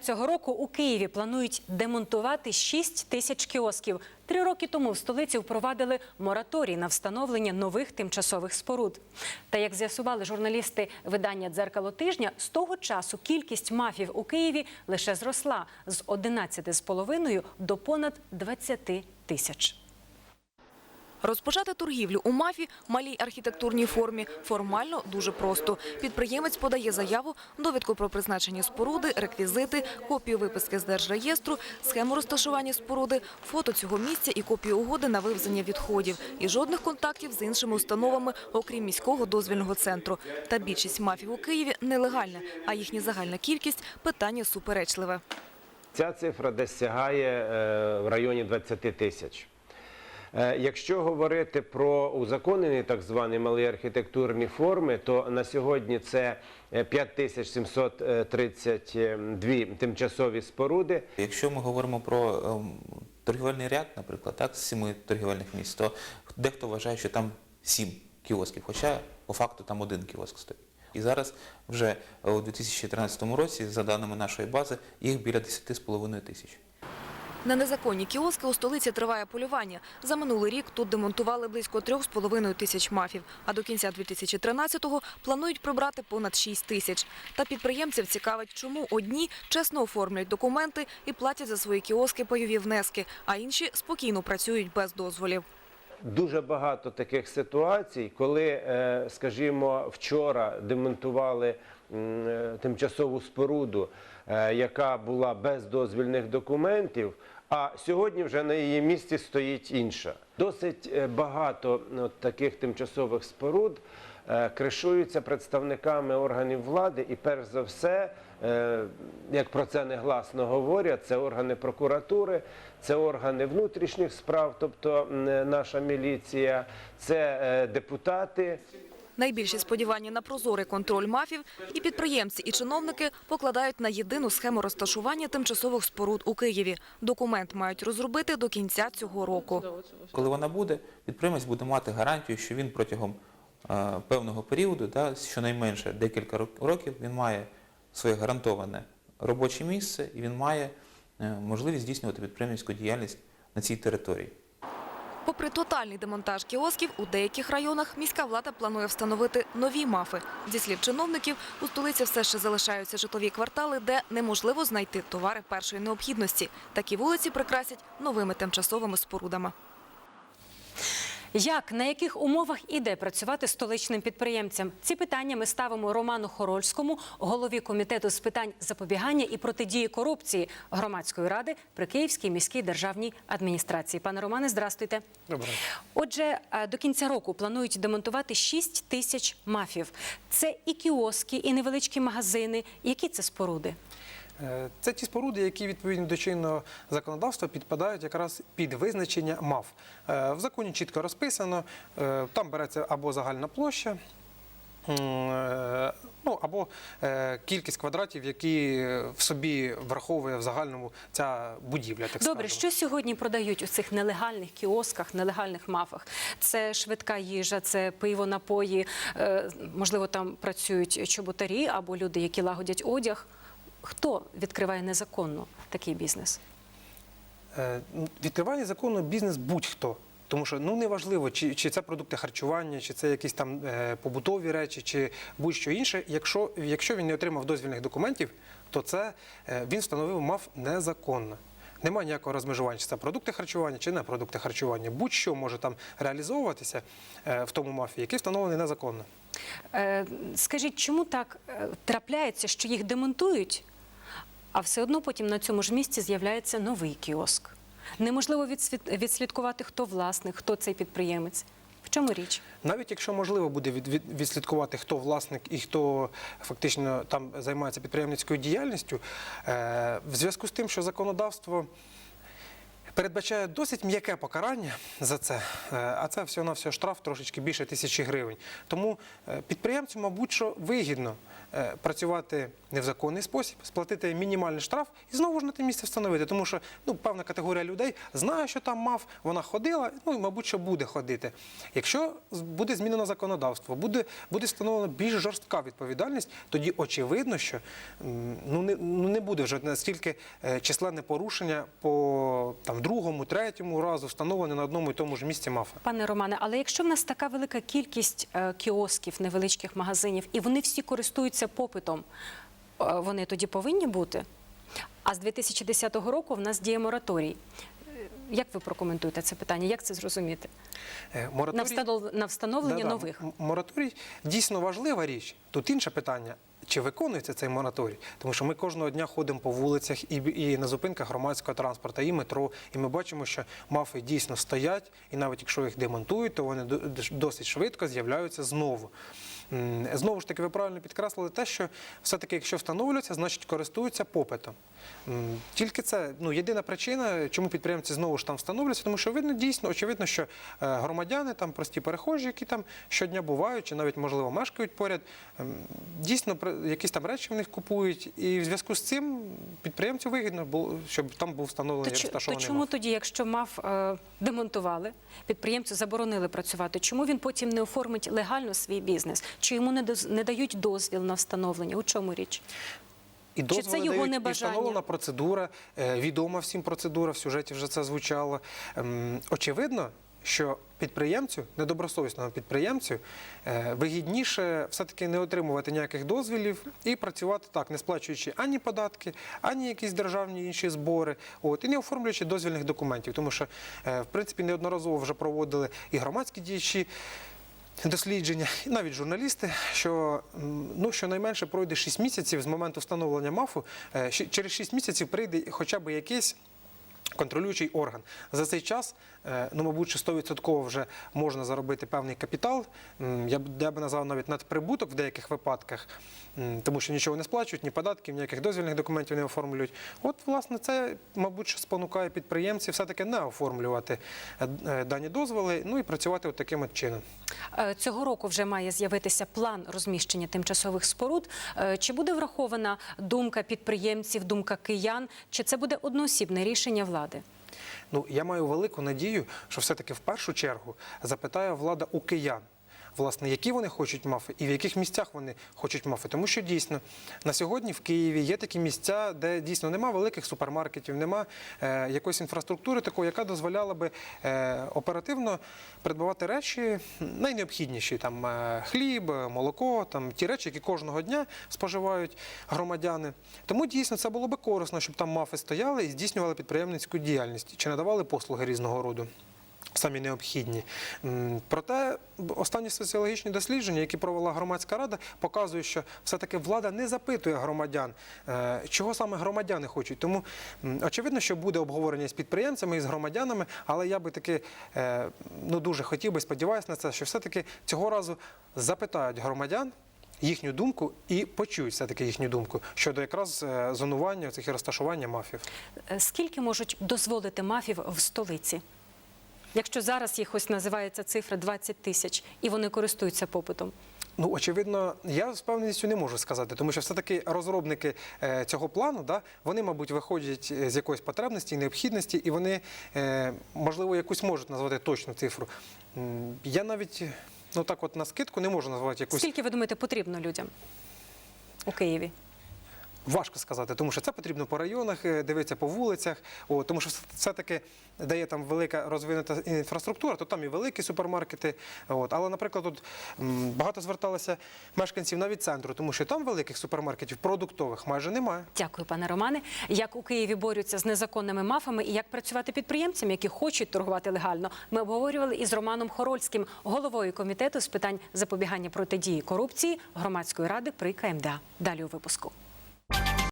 Цього року у Києві планують демонтувати 6 тисяч кіосків. Три роки тому в столиці впровадили мораторій на встановлення нових тимчасових споруд. Та як з'ясували журналісти видання «Дзеркало тижня», з того часу кількість мафів у Києві лише зросла з 11,5 до понад 20 тисяч. Розпочати торгівлю у мафі малій архітектурній формі формально дуже просто. Підприємець подає заяву, довідку про призначення споруди, реквізити, копію виписки з держреєстру, схему розташування споруди, фото цього місця і копію угоди на вивезення відходів. І жодних контактів з іншими установами, окрім міського дозвільного центру. Та більшість мафів у Києві нелегальна, а їхня загальна кількість – питання суперечливе. Ця цифра десь сягає е, в районі 20 тисяч. Е, Якщо говорити про узаконені так звані малі архітектурні форми, то на сьогодні це е, 5732 тимчасові споруди. Якщо ми говоримо про ем, торгівельний ряд, наприклад, так, з сіми торгівельних місць, то дехто вважає, що там сім кіосків, хоча по факту там один кіоск стоїть. І зараз вже у 2013 році, за даними нашої бази, їх біля 10,5 тисяч. На незаконні кіоски у столиці триває полювання. За минулий рік тут демонтували близько 3,5 тисяч мафів, а до кінця 2013-го планують прибрати понад 6 тисяч. Та підприємців цікавить, чому одні чесно оформлюють документи і платять за свої кіоски пайові внески, а інші спокійно працюють без дозволів. Дуже багато таких ситуацій, коли, е, скажімо, вчора демонтували е, тимчасову споруду, е, яка була без дозвільних документів, а сьогодні вже на її місці стоїть інша. Досить е, багато от, таких тимчасових споруд е, кришуються представниками органів влади, і перш за все, е, як про це негласно говорять, це органи прокуратури, це органи внутрішніх справ, тобто наша міліція, це депутати. Найбільші сподівання на прозорий контроль мафів і підприємці, і чиновники покладають на єдину схему розташування тимчасових споруд у Києві. Документ мають розробити до кінця цього року. Коли вона буде, підприємець буде мати гарантію, що він протягом е, певного періоду, да, щонайменше декілька рок- років, він має своє гарантоване робоче місце і він має е, можливість здійснювати підприємницьку діяльність на цій території. Попри тотальний демонтаж кіосків, у деяких районах міська влада планує встановити нові мафи. Зі слів чиновників, у столиці все ще залишаються житлові квартали, де неможливо знайти товари першої необхідності. Такі вулиці прикрасять новими тимчасовими спорудами. Як, на яких умовах іде працювати столичним підприємцям? Ці питання ми ставимо Роману Хорольському, голові комітету з питань запобігання і протидії корупції громадської ради при Київській міській державній адміністрації. Пане Романе, здрастуйте. Добре. Отже, е, до кінця року планують демонтувати 6 тисяч мафів. Це і кіоски, і невеличкі магазини. Які це споруди? Е, Це ті споруди, які відповідно до чинного законодавства підпадають якраз під визначення МАФ. Е, В законі чітко розписано, е, там береться або загальна площа. Ну, або кількість квадратів, які в собі враховує в загальному ця будівля. Так Добре, скажемо. що сьогодні продають у цих нелегальних кіосках, нелегальних мафах? Це швидка їжа, це пиво, напої. Можливо, там працюють чоботарі або люди, які лагодять одяг. Хто відкриває незаконно такий бізнес? Е, Відкриває законно бізнес будь-хто. Тому що ну неважливо, чи, чи це продукти харчування, чи це якісь там е, побутові речі, чи будь-що інше. Якщо, якщо він не отримав дозвільних документів, то це е, він встановив мав незаконно. Немає ніякого розмежування, чи це продукти харчування, чи не продукти харчування. Будь-що може там реалізовуватися е, в тому мафі, який встановлений незаконно. Е, Скажіть, чому так е, трапляється, що їх демонтують, а все одно потім на цьому ж місці з'являється новий кіоск? Неможливо відслідкувати, хто власник, хто цей підприємець. В чому річ? Навіть якщо можливо буде від, від- відслідкувати, хто власник і хто фактично там займається підприємницькою діяльністю, е, в зв'язку з тим, що законодавство передбачає досить м'яке покарання за це, е, а це всього на всього штраф трошечки більше тисячі гривень. Тому е, підприємцю, мабуть, що вигідно е, працювати не в законний спосіб, сплатити мінімальний штраф і знову ж на те місце встановити. Тому що ну, певна категорія людей знає, що там мав, вона ходила, ну і, мабуть, що буде ходити. Якщо буде змінено законодавство, буде, буде встановлена більш жорстка відповідальність, тоді очевидно, що ну, не, ну, не буде вже настільки численне порушення по там, другому, третьому разу встановлене на одному і тому ж місці мафа. Пане Романе, але якщо в нас така велика кількість е, кіосків, невеличких магазинів, і вони всі користуються попитом, е, вони тоді повинні бути? А з 2010 року в нас діє мораторій. Е, Як ви прокоментуєте це питання? Як це зрозуміти? Мораторій... на встановлення Да-да, нових. Мораторій дійсно важлива річ. Тут інше питання. Чи виконується цей мораторій? Тому що ми кожного дня ходимо по вулицях і, і на зупинках громадського транспорту, і метро, і ми бачимо, що мафи дійсно стоять, і навіть якщо їх демонтують, то вони досить швидко з'являються знову. Знову ж таки, ви правильно підкреслили те, що все-таки, якщо встановлюється, значить користуються попитом. Тільки це ну, єдина причина, чому підприємці знову ж там встановлюються, тому що видно дійсно, очевидно, що е, громадяни, там прості перехожі, які там щодня бувають, чи навіть можливо мешкають поряд, дійсно якісь там речі в них купують, і в зв'язку з цим підприємцю вигідно було, щоб там був встановлений То, чо- то чому МАФ. тоді, якщо МАФ е, демонтували, підприємцю заборонили працювати, чому він потім не оформить легально свій бізнес? Чи йому не, дають дозвіл на встановлення? У чому річ? І Чи це дозволи його дають, і встановлена процедура, е, відома всім процедура, в сюжеті вже це звучало. Ем, Очевидно, що підприємцю, недобросовісному підприємцю, е, вигідніше все-таки не отримувати ніяких дозвілів і працювати так, не сплачуючи ані податки, ані якісь державні інші збори, от, і не оформлюючи дозвільних документів. Тому що, е, в принципі, неодноразово вже проводили і громадські діячі дослідження, і навіть журналісти, що ну, щонайменше пройде 6 місяців з моменту встановлення МАФу, е, через 6 місяців прийде хоча б якийсь контролюючий орган. За цей час, е, ну, мабуть, що 100% вже можна заробити певний капітал. Я б, я б назвав навіть надприбуток в деяких випадках, тому що нічого не сплачують, ні податків, ніяких дозвільних документів не оформлюють. От, власне, це, мабуть, спонукає підприємців все-таки не оформлювати е, е, дані дозволи, ну і працювати от таким от чином. Цього року вже має з'явитися план розміщення тимчасових споруд. Чи буде врахована думка підприємців, думка киян, чи це буде одноосібне рішення влади? Ну, я маю велику надію, що все-таки в першу чергу запитає влада у киян. Власне, які вони хочуть мафи і в яких місцях вони хочуть мафи. Тому що дійсно на сьогодні в Києві є такі місця, де дійсно нема великих супермаркетів, нема е, якоїсь інфраструктури такої, яка дозволяла би е, оперативно придбавати речі найнеобхідніші там е, хліб, молоко, там ті речі, які кожного дня споживають громадяни. Тому дійсно це було би корисно, щоб там мафи стояли і здійснювали підприємницьку діяльність чи надавали послуги різного роду. Самі необхідні. Проте останні соціологічні дослідження, які провела громадська рада, показують, що все-таки влада не запитує громадян, е, чого саме громадяни хочуть. Тому очевидно, що буде обговорення з підприємцями і з громадянами, але я би таки е, ну, дуже хотів би, сподіваюся на це, що все-таки цього разу запитають громадян. Їхню думку і почують все-таки їхню думку щодо якраз е, зонування цих розташування мафів. Скільки можуть дозволити мафів в столиці? Якщо зараз їх ось називається цифра 20 тисяч, і вони користуються попитом. Ну, очевидно, я з певністю не можу сказати, тому що все-таки розробники е, цього плану, да, вони, мабуть, виходять е, з якоїсь потребності, необхідності, і вони, е, можливо, якусь можуть назвати точну цифру. Я навіть ну так, от на скидку не можу назвати якусь Скільки ви думаєте потрібно людям у Києві? Важко сказати, тому що це потрібно по районах, е, дивитися по вулицях, о, тому що все- все-таки дає там велика розвинута інфраструктура, то там і великі супермаркети. От. Але, наприклад, тут багато зверталося мешканців навіть центру, тому що там великих супермаркетів продуктових майже немає. Дякую, пане Романе. Як у Києві борються з незаконними мафами і як працювати підприємцям, які хочуть торгувати легально, ми обговорювали із Романом Хорольським, головою комітету з питань запобігання протидії корупції громадської ради при КМДА. Далі у випуску.